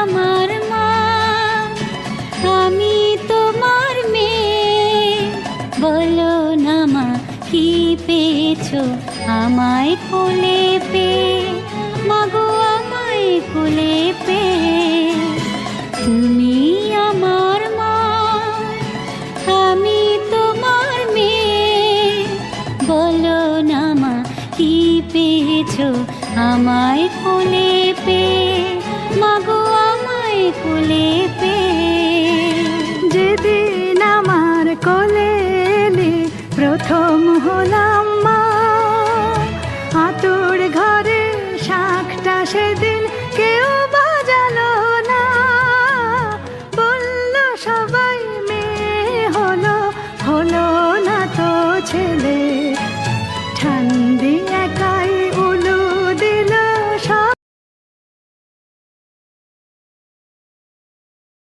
আমার মা, আমি তোমার মেয়ে। কি পেয়েছ আমায় কোলে পে আমায় কোলে পে আমার মা, আমি তোমার মেয়ে। কি পেয়েছ আমায় পে মাগো আমায় কোলে পে। যেদিন আমার কলে প্রথম হলাম মা। আতুর ঘরে শাকটা সেদিন কেউ বাজালো না। বলল, সবাই মেয়ে হলো হলো না তো ছেলে। ঠান্ডি একা